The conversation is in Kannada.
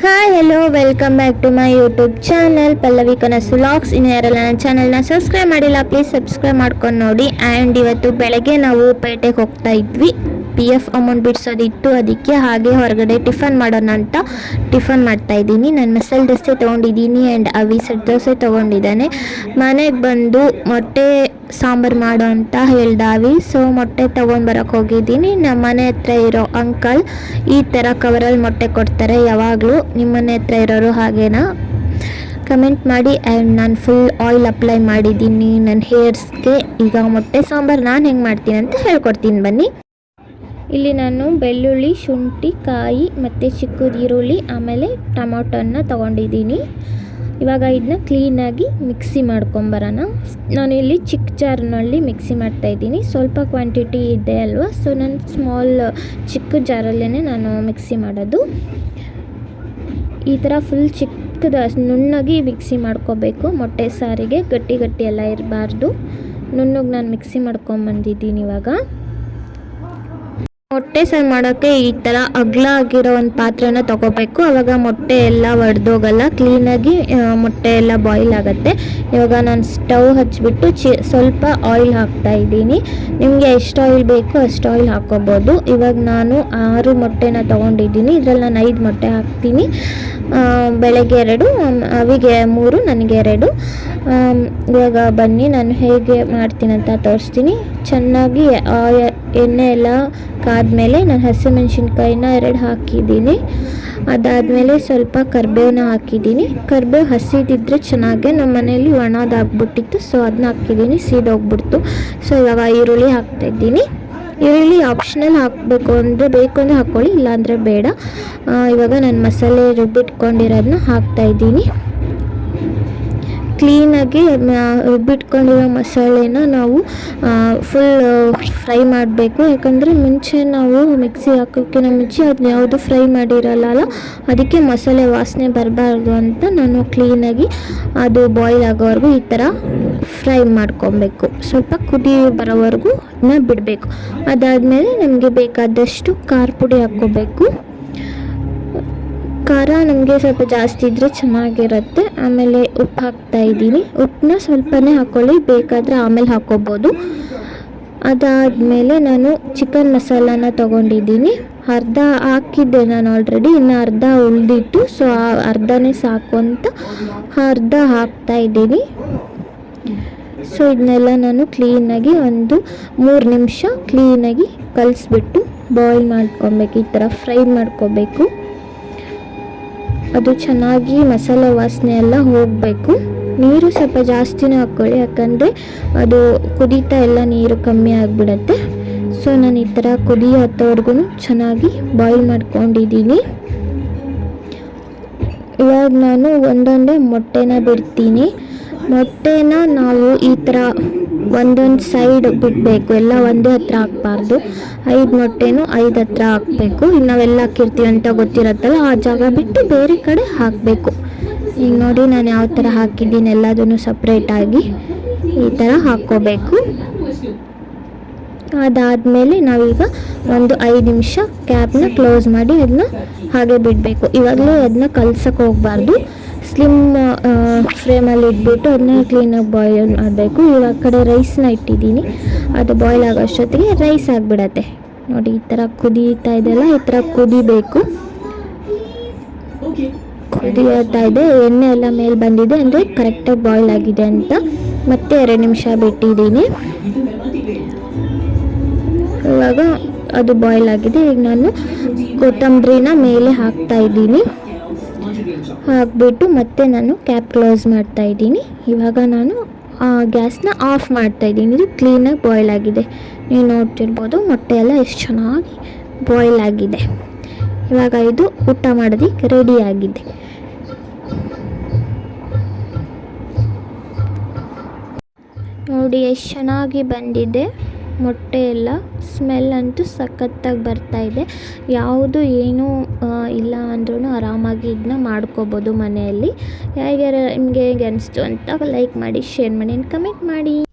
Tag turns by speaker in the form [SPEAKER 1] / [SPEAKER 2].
[SPEAKER 1] Hi hello welcome back to my YouTube channel Pallavi Kanasu vlogs ಇನ್ನು ಯಾರೆಲ್ಲ ನನ್ನ ಚಾನಲ್ನ ಸಬ್ಸ್ಕ್ರೈಬ್ ಮಾಡಿಲ್ಲ ಪ್ಲೀಸ್ ಸಬ್ಸ್ಕ್ರೈಬ್ ಮಾಡ್ಕೊಂಡು ನೋಡಿ. ಆ್ಯಂಡ್ ಇವತ್ತು ಬೆಳಗ್ಗೆ ನಾವು ಪೇಟೆಗೆ ಹೋಗ್ತಾ ಇದ್ವಿ. ಪಿ ಎಫ್ ಅಮೌಂಟ್ ಬಿಡಿಸೋದಿತ್ತು, ಅದಕ್ಕೆ ಹಾಗೆ ಹೊರಗಡೆ ಟಿಫನ್ ಮಾಡೋಣ ಅಂತ ಟಿಫನ್ ಮಾಡ್ತಾ ಇದ್ದೀನಿ. ನಾನು ಮಸಾಲೆ ದೋಸೆ ತೊಗೊಂಡಿದ್ದೀನಿ ಆ್ಯಂಡ್ ಅವಿ ಸೆಟ್ ದೋಸೆ ತೊಗೊಂಡಿದ್ದಾನೆ. ಮನೆಗೆ ಬಂದು ಮೊಟ್ಟೆ ಸಾಂಬಾರು ಮಾಡು ಅಂತ ಹೇಳ್ದಾವಿ. ಸೊ, ಮೊಟ್ಟೆ ತೊಗೊಂಡು ಬರೋಕ್ಕೆ ಹೋಗಿದ್ದೀನಿ. ನಮ್ಮ ಮನೆ ಹತ್ರ ಇರೋ ಅಂಕಲ್ ಈ ಥರ ಕವರಲ್ಲಿ ಮೊಟ್ಟೆ ಕೊಡ್ತಾರೆ ಯಾವಾಗಲೂ. ನಿಮ್ಮ ಮನೆ ಹತ್ರ ಇರೋರು ಹಾಗೇನಾ? ಕಮೆಂಟ್ ಮಾಡಿ ಆ್ಯಂಡ್ ನಾನು ಫುಲ್ ಆಯಿಲ್ ಅಪ್ಲೈ ಮಾಡಿದ್ದೀನಿ. ನನ್ನ ಹೇರ್ಸ್ಗೆ ಈಗ ಮೊಟ್ಟೆ ಸಾಂಬಾರು ನಾನು ಹೆಂಗೆ ಮಾಡ್ತೀನಿ ಅಂತ ಹೇಳ್ಕೊಡ್ತೀನಿ ಬನ್ನಿ. ಇಲ್ಲಿ ನಾನು ಬೆಳ್ಳುಳ್ಳಿ, ಶುಂಠಿ, ಕಾಯಿ ಮತ್ತು ಚಿಕ್ಕದು ಈರುಳ್ಳಿ, ಆಮೇಲೆ ಟೊಮೊಟೊನ ತೊಗೊಂಡಿದ್ದೀನಿ. ಇವಾಗ ಇದನ್ನ ಕ್ಲೀನಾಗಿ ಮಿಕ್ಸಿ ಮಾಡ್ಕೊಂಬರೋಣ. ನಾನಿಲ್ಲಿ ಚಿಕ್ಕ ಜಾರ್ನಲ್ಲಿ ಮಿಕ್ಸಿ ಮಾಡ್ತಾಯಿದ್ದೀನಿ ಸ್ವಲ್ಪ ಕ್ವಾಂಟಿಟಿ ಇದೆ ಅಲ್ವಾ? ಸೊ ನಾನು ಸ್ಮಾಲ್ ಚಿಕ್ಕ ಜಾರಲ್ಲೇ ನಾನು ಮಿಕ್ಸಿ ಮಾಡೋದು. ಈ ಥರ ಫುಲ್ ಚಿಕ್ಕದ, ನುಣ್ಣಗೆ ಮಿಕ್ಸಿ ಮಾಡ್ಕೋಬೇಕು. ಮೊಟ್ಟೆ ಸಾರಿಗೆ ಗಟ್ಟಿ ಗಟ್ಟಿ ಎಲ್ಲ ಇರಬಾರ್ದು. ನುಣ್ಣಗೆ ನಾನು ಮಿಕ್ಸಿ ಮಾಡ್ಕೊಂಬಂದಿದ್ದೀನಿ ಇವಾಗ. ಮೊಟ್ಟೆ ಸರ್ ಮಾಡೋಕ್ಕೆ ಈ ಥರ ಅಗ್ಲ ಆಗಿರೋ ಒಂದು ಪಾತ್ರೆನ ತಗೋಬೇಕು. ಆವಾಗ ಮೊಟ್ಟೆ ಎಲ್ಲ ಒಡೆದೋಗಲ್ಲ. ಕ್ಲೀನಾಗಿ ಮೊಟ್ಟೆ ಎಲ್ಲ ಬಾಯ್ಲ್ ಆಗುತ್ತೆ. ಇವಾಗ ನಾನು ಸ್ಟವ್ ಹಚ್ಚಿಬಿಟ್ಟು ಚಿ, ಸ್ವಲ್ಪ ಆಯಿಲ್ ಹಾಕ್ತಾ ಇದ್ದೀನಿ. ನಿಮಗೆ ಎಷ್ಟು ಆಯಿಲ್ ಬೇಕು ಅಷ್ಟು ಆಯಿಲ್ ಹಾಕ್ಕೋಬೋದು. ಇವಾಗ ನಾನು ಆರು ಮೊಟ್ಟೆನ ತೊಗೊಂಡಿದ್ದೀನಿ. ಇದರಲ್ಲಿ ನಾನು ಐದು ಮೊಟ್ಟೆ ಹಾಕ್ತೀನಿ. ಬೆಳಗ್ಗೆ ಎರಡು ಅವಿಗೆ ಮೂರು, ನನಗೆ ಎರಡು. ಇವಾಗ ಬನ್ನಿ, ನಾನು ಹೇಗೆ ಮಾಡ್ತೀನಿ ಅಂತ ತೋರಿಸ್ತೀನಿ. ಚೆನ್ನಾಗಿ ಎಣ್ಣೆ ಎಲ್ಲ ಕಾದ್ಮೇಲೆ ನಾನು ಹಸಿಮೆಣ್ಸಿನ್ಕಾಯಿನ ಎರಡು ಹಾಕಿದ್ದೀನಿ. ಅದಾದಮೇಲೆ ಸ್ವಲ್ಪ ಕರ್ಬೇವನ್ನ ಹಾಕಿದ್ದೀನಿ. ಕರ್ಬೇವು ಹಸಿದಿದ್ದರೆ ಚೆನ್ನಾಗೆ ನಮ್ಮ ಮನೆಯಲ್ಲಿ ಒಣದಾಗ್ಬಿಟ್ಟಿತ್ತು, ಸೊ ಅದನ್ನ ಹಾಕಿದ್ದೀನಿ, ಸೀದೋಗ್ಬಿಡ್ತು. ಸೊ ಇವಾಗ ಈರುಳ್ಳಿ ಹಾಕ್ತಾಯಿದ್ದೀನಿ ಈರುಳ್ಳಿ ಆಪ್ಷನಲ್ ಹಾಕಬೇಕು ಅಂದರೆ ಬೇಕು ಅಂದರೆ ಹಾಕ್ಕೊಳ್ಳಿ, ಇಲ್ಲಾಂದರೆ ಬೇಡ. ಇವಾಗ ನಾನು ಮಸಾಲೆ ರುಬ್ಬಿಟ್ಕೊಂಡಿರೋದನ್ನ ಹಾಕ್ತಾಯಿದ್ದೀನಿ ಕ್ಲೀನಾಗಿ ರುಬ್ಬಿಟ್ಕೊಂಡಿರೋ ಮಸಾಲೆನ ನಾವು ಫುಲ್ ಫ್ರೈ ಮಾಡಬೇಕು. ಯಾಕಂದರೆ ಮುಂಚೆ ನಾವು ಮಿಕ್ಸಿ ಹಾಕೋಕ್ಕಿಂತ ಮುಂಚೆ ಅದನ್ನ ಯಾವುದು ಫ್ರೈ ಮಾಡಿರಲ್ಲ ಅದಕ್ಕೆ ಮಸಾಲೆ ವಾಸನೆ ಬರಬಾರ್ದು ಅಂತ ನಾನು ಕ್ಲೀನಾಗಿ ಅದು ಬಾಯ್ಲ್ ಆಗೋವರೆಗೂ ಈ ಥರ ಫ್ರೈ ಮಾಡ್ಕೊಬೇಕು. ಸ್ವಲ್ಪ ಕುದಿ ಬರೋವರೆಗೂ ಅದನ್ನ ಬಿಡಬೇಕು. ಅದಾದಮೇಲೆ ನಮಗೆ ಬೇಕಾದಷ್ಟು ಖಾರ ಪುಡಿ ಹಾಕ್ಕೋಬೇಕು. ಖಾರ ನಮಗೆ ಸ್ವಲ್ಪ ಜಾಸ್ತಿ ಇದ್ದರೆ ಚೆನ್ನಾಗಿರುತ್ತೆ. ಆಮೇಲೆ ಉಪ್ಪು ಹಾಕ್ತಾ ಇದ್ದೀನಿ. ಉಪ್ಪನ್ನ ಸ್ವಲ್ಪನೇ ಹಾಕ್ಕೊಳ್ಳಿ ಬೇಕಾದರೆ ಆಮೇಲೆ ಹಾಕ್ಕೋಬೋದು. ಅದಾದಮೇಲೆ ನಾನು ಚಿಕನ್ ಮಸಾಲಾನ ತೊಗೊಂಡಿದ್ದೀನಿ. ಅರ್ಧ ಹಾಕಿದ್ದೆ ನಾನು ಆಲ್ರೆಡಿ ಇನ್ನು ಅರ್ಧ ಉಳಿದಿತ್ತು. ಸೊ ಅರ್ಧನೇ ಸಾಕು ಅಂತ ಅರ್ಧ ಹಾಕ್ತಾ ಇದ್ದೀನಿ. ಸೊ ಇದನ್ನೆಲ್ಲ ನಾನು ಕ್ಲೀನಾಗಿ ಒಂದು ಮೂರು ನಿಮಿಷ ಕ್ಲೀನಾಗಿ ಕಲಿಸ್ಬಿಟ್ಟು ಬಾಯ್ಲ್ ಮಾಡ್ಕೊಬೇಕು, ಈ ಥರ ಫ್ರೈ ಮಾಡ್ಕೋಬೇಕು. ಅದು ಚೆನ್ನಾಗಿ ಮಸಾಲೆ ವಾಸನೆ ಎಲ್ಲ ಹೋಗಬೇಕು. ನೀರು ಸ್ವಲ್ಪ ಜಾಸ್ತಿನೇ ಹಾಕ್ಕೊಳ್ಳಿ, ಯಾಕಂದರೆ ಅದು ಕುದೀತಾ ಎಲ್ಲ ನೀರು ಕಮ್ಮಿ ಆಗಿಬಿಡತ್ತೆ. ಸೊ ನಾನು ಈ ಥರ ಕುದಿ ಹತ್ತೋವರೆಗೂ ಚೆನ್ನಾಗಿ ಬಾಯ್ಲ್ ಮಾಡ್ಕೊಂಡಿದ್ದೀನಿ. ಇವಾಗ ನಾನು ಒಂದೊಂದೇ ಮೊಟ್ಟೆನ ಬಿಡ್ತೀನಿ. ಮೊಟ್ಟೆನ ನಾವು ಈ ಥರ ಒಂದೊಂದು ಸೈಡ್ ಬಿಡಬೇಕು. ಎಲ್ಲ ಒಂದೇ ಹತ್ರ ಹಾಕಬಾರ್ದು. ಐದು ಮೊಟ್ಟೆನೂ ಐದು ಹತ್ರ ಹಾಕಬೇಕು. ಇನ್ನು ನಾವೆಲ್ಲ ಹಾಕಿರ್ತೀವಿ ಅಂತ ಗೊತ್ತಿರತ್ತಲ್ಲ, ಆ ಜಾಗ ಬಿಟ್ಟು ಬೇರೆ ಕಡೆ ಹಾಕಬೇಕು. ಈಗ ನೋಡಿ ನಾನು ಯಾವ ಥರ ಹಾಕಿದ್ದೀನಿ ಎಲ್ಲದನ್ನು ಸಪ್ರೇಟಾಗಿ ಈ ಥರ ಹಾಕ್ಕೋಬೇಕು. ಅದಾದಮೇಲೆ ನಾವೀಗ ಒಂದು ಐದು ನಿಮಿಷ ಕ್ಯಾಬ್ನ ಕ್ಲೋಸ್ ಮಾಡಿ ಅದನ್ನ ಹಾಗೆ ಬಿಡಬೇಕು. ಇವಾಗಲೇ ಅದನ್ನ ಕಲ್ಸಕ್ಕೆ ಹೋಗಬಾರ್ದು. ಸ್ಲಿಮ್ ಫ್ರೇಮಲ್ಲಿ ಇಟ್ಬಿಟ್ಟು ಅದನ್ನ ಕ್ಲೀನಾಗಿ ಬಾಯ್ಲ್ ಮಾಡಬೇಕು. ಇವಾಗ ಕಡೆ ರೈಸ್ನ ಇಟ್ಟಿದ್ದೀನಿ. ಅದು ಬಾಯ್ಲ್ ಆಗೋ ಅಷ್ಟೊತ್ತಿಗೆ ರೈಸ್ ಆಗಿಬಿಡತ್ತೆ. ನೋಡಿ, ಈ ಥರ ಕುದೀತಾ ಇದೆಯಲ್ಲ, ಈ ಥರ ಕುದಿಬೇಕು. ಕುದಿಯೋತಾ ಇದೆ. ಎಣ್ಣೆ ಎಲ್ಲ ಮೇಲೆ ಬಂದಿದೆ ಅಂದರೆ ಕರೆಕ್ಟಾಗಿ ಬಾಯ್ಲ್ ಆಗಿದೆ ಅಂತ ಮತ್ತೆ ಎರಡು ನಿಮಿಷ ಬಿಟ್ಟಿದ್ದೀನಿ. ಇವಾಗ ಅದು ಬಾಯ್ಲ್ ಆಗಿದೆ. ಈಗ ನಾನು ಕೊತ್ತಂಬರಿನ ಮೇಲೆ ಹಾಕ್ತಾ ಇದ್ದೀನಿ. ಹಾಕ್ಬಿಟ್ಟು ಮತ್ತೆ ನಾನು ಕ್ಯಾಪ್ ಕ್ಲೋಸ್ ಮಾಡ್ತಾ ಇದ್ದೀನಿ. ಇವಾಗ ನಾನು ಗ್ಯಾಸ್ನ ಆಫ್ ಮಾಡ್ತಾ ಇದ್ದೀನಿ. ಇದು ಕ್ಲೀನಾಗಿ ಬಾಯ್ಲ್ ಆಗಿದೆ. ನೀವು ನೋಡ್ತಿರ್ಬೋದು ಮೊಟ್ಟೆ ಎಲ್ಲ ಎಷ್ಟು ಚೆನ್ನಾಗಿ ಬಾಯ್ಲ್ ಆಗಿದೆ. ಇವಾಗ ಇದು ಊಟ ಮಾಡೋದಕ್ಕೆ ರೆಡಿ ಆಗಿದೆ. ನೋಡಿ, ಎಷ್ಟು ಚೆನ್ನಾಗಿ ಬಂದಿದೆ. ಮೊಟ್ಟೆ ಎಲ್ಲ ಸ್ಮೆಲ್ ಅಂತೂ ಸಖತ್ತಾಗಿ ಬರ್ತಾ ಇದೆ. ಯಾವುದು ಏನೂ ಇಲ್ಲ ಅಂದ್ರೂ ಆರಾಮಾಗಿ ಇದನ್ನ ಮಾಡ್ಕೋಬೋದು ಮನೆಯಲ್ಲಿ. ಹೇಗೆ ನಿಮಗೆ ಹೇಗೆ ಅನಿಸ್ತು ಅಂತ ಲೈಕ್ ಮಾಡಿ ಶೇರ್ ಮಾಡಿ ಕಮೆಂಟ್ ಮಾಡಿ.